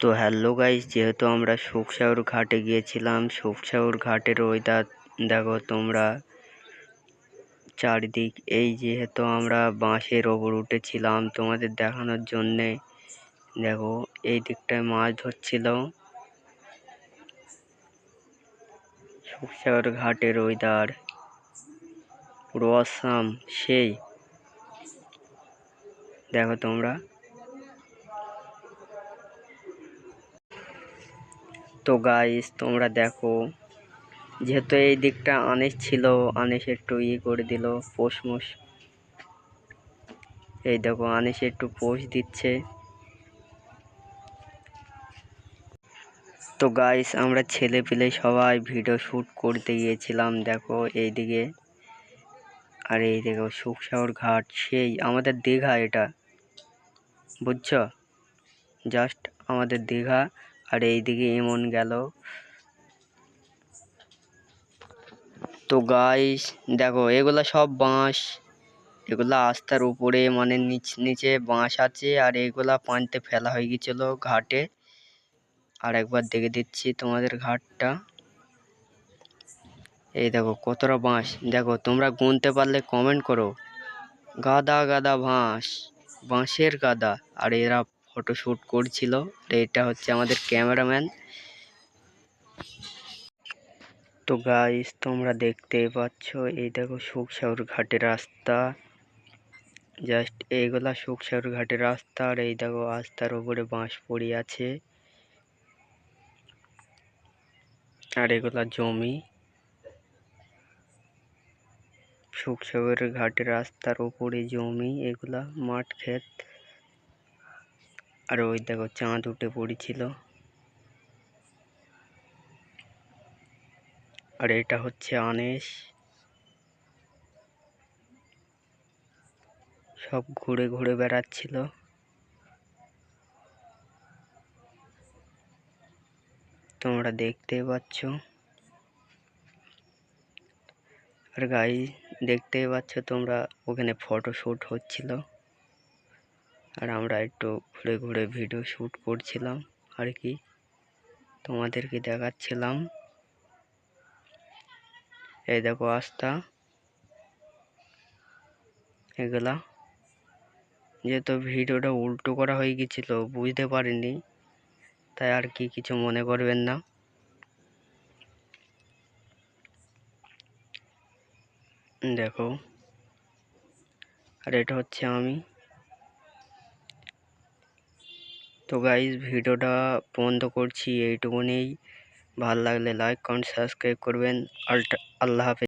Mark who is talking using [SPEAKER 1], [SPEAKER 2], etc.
[SPEAKER 1] তো hello guys, যেহেতু আমরা শুকসাগর ঘাটে গিয়েছিলাম শুকসাগর ঘাটের ওয়েদার দেখো তোমরা। চারিদিক, এই যেহেতু আমরা বাঁশের ওপর উঠেছিলাম তোমাদের দেখানোর জন্যে। দেখো, এই দিকটায় মাছ ধরছিল। শুকসাগর ঘাটের ওয়েদার পুরো অসাম সেই। দেখো তোমরা। তো গাইস তোমরা দেখো, যেহেতু এই দিকটা আনেস ছিল আনেস একটু ইয়ে করে দিল, পোষ মোষ। এই দেখো আনেস একটু পোষ দিচ্ছে। তো গাইস আমরা ছেলে পেলে সবাই ভিডিও শ্যুট করতে গিয়েছিলাম, দেখো, এইদিকে। আর এই দেখো, সুখসাগর ঘাট, সেই আমাদের দীঘা এটা, বুঝছ? জাস্ট আমাদের দীঘা। আর এইদিকে এমন গেল। তো গাইস দেখো, এগুলা সব বাঁশ। এগুলা আস্তার উপরে মানে নিচ, নিচে বাঁশ আছে, আর এগুলা পানিতে ফেলা হয়ে গেছিল ঘাটে। আর একবার দেখে দিচ্ছি তোমাদের ঘাটটা। এই দেখো, কতটা বাঁশ। দেখো, তোমরা গুনতে পারলে কমেন্ট করো। গাদা গাদা বাঁশ। বাঁশের গাদা। আর এরা ফটো শ্যুট করছিল। এটা হচ্ছে আমাদের ক্যামেরাম্যান তো গাইস তোমরা দেখতেই পাচ্ছ, এই দেখো সুখসাগর ঘাটের রাস্তা। জাস্ট এইগুলা সুখসাগর ঘাটের রাস্তা, আর এই দেখো রাস্তার উপরে বাঁশ পড়ে আছে। আর এগুলা জমি। সুখসাগর ঘাটের রাস্তার উপরে জমি, এগুলা মাঠ, ক্ষেত। আর ওই দেখো চাঁদ উঠে পড়েছিল। আর এটা হচ্ছে আনেশ। সব ঘুরে ঘুরে বেড়াচ্ছিল। তোমরা দেখতে পাচ্ছ। আর গাই দেখতেই পাচ্ছ তোমরা ওখানে ফটো শ্যুট হচ্ছিল। আর আমরা একটু ঘুরে ঘুরে ভিডিও শ্যুট করছিলাম, আর কি? তোমাদেরকে দেখাচ্ছিলাম। এই দেখো আস্তা। এগুলা। যেহেতু ভিডিওটা উল্টো করা হয়ে গেছিল, বুঝতে পারিনি। তাই আর কি কিছু মনে করবেন না। দেখো। আর এটা হচ্ছে আমি। তো গাইজ ভিডিওটা বন্ধ করছি এইটুকুনেই। ভালো লাগলে লাইক কমেন্ট সাবস্ক্রাইব করবেন। আল্লাহ হাফেজ।